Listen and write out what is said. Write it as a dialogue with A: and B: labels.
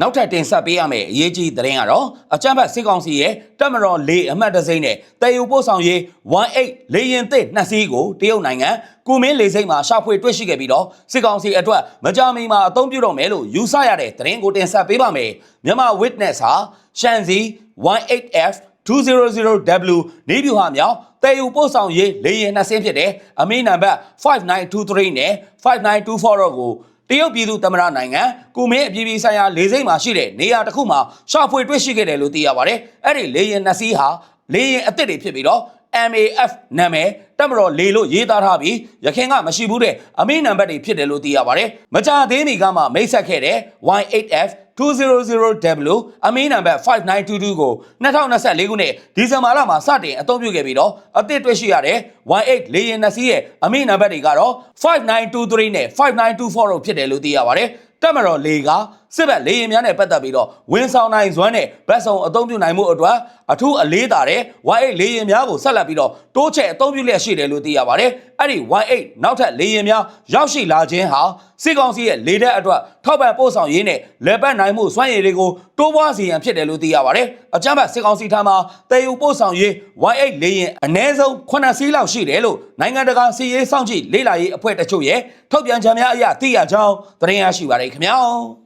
A: နောက်ထပ်တင်ဆက်ပေးရမယ့်အရေးကြီးသတင်းကတော့အကြမ်းဖက်စစ်ကောင်စီရဲ့တပ်မတော်လေးအမှတ်တစိမ့်နဲ့တည်ယူပို့ဆောင်ရေး18လေရင်သစ်နှစ်စီးကိုတရုတ်နိုင်ငံကူမင်းလေစိမ့်မှာရှာဖွေတွေ့ရှိခဲ့ပြီးတော့စစ်ကောင်စီအတွက်မကြာမီမှာအသုံးပြုတော့မယ်လို့ယူဆရတဲ့သတင်းကိုတင်ဆက်ပေးပါမယ်မြန်မာ witness ဟာရှန်စီ 18F 200W နေပြူဟာမြောက်တည်ယူပို့ဆောင်ရေးလေရင်နှစ်စင်းဖြစ်တဲ့အမီနံပါတ်5923နဲ့5924တော့ကို တရုတ်ပြည်သူသမ္မတနိုင်ငံကုမင်းအပြည်ပြည်ဆိုင်ရာလေဆိပ်မှာရှိတဲ့နေရာတစ်ခုမှာရှာဖွေတွေ့ရှိခဲ့တယ်လို့သိရပါတယ်။အဲ့ဒီလေရင်နှစ်စီးဟာလေရင်အစ်စ်တွေဖြစ်ပြီးတော့ MAF နာမည်တက်မတော်လေလို့ရေးသားထားပြီးရခင်ကမရှိဘူးတဲ့အမင်းနံပါတ်တွေဖြစ်တယ်လို့သိရပါတယ်။မကြာသေးမီကမှမိတ်ဆက်ခဲ့တဲ့ Y8F 200W အမင်းနံပါတ်5922ကို2024ခုနှစ်ဒီဇင်ဘာလမှာစတင်အသုံးပြုခဲ့ပြီးတော့အသစ်တွေ့ရှိရတဲ့ Y8 လေယာဉ်နှစ်စီးရဲ့အမင်းနံပါတ်တွေကတော့5923နဲ့5924တို့ဖြစ်တယ်လို့သိရပါတယ်။တက်မတော်လေကစစ်ဘက်လေယာဉ်များနဲ့ပတ်သက်ပြီးတော့ဝန်ဆောင်နိုင်စွမ်းနဲ့ဗတ်ဆောင်အသုံးပြုနိုင်မှုအတွက်အထူးအလေးသာတဲ့ Y8 လေယာဉ်များကိုဆက်လက်ပြီးတော့တိုးချဲ့အသုံးပြုလျက်ရှိတယ်လို့သိရပါတယ်။အဲ့ဒီ Y8 နောက်ထပ်လေယာဉ်များရောက်ရှိလာခြင်းဟာစစ်ကောင်စီရဲ့လေတပ်အတွက်ထောက်ပံ့ပို့ဆောင်ရေးနဲ့လေပတ်နိုင်မှုစွမ်းရည်တွေကိုတိုးပွားစေရန်ဖြစ်တယ်လို့သိရပါတယ်။အကြမ်းဖက်စစ်ကောင်စီထံမှာတည်ယူပို့ဆောင်ရေး Y8 လေယာဉ်အ ਨੇ ဆုံး9စီးလောက်ရှိတယ်လို့နိုင်ငံတကာစီးရေးစောင့်ကြည့်လေ့လာရေးအဖွဲ့တချို့ရဲ့ထုတ်ပြန်ချက်များအရသိရကြောင်းသတင်းရရှိပါတယ်ခင်ဗျာ။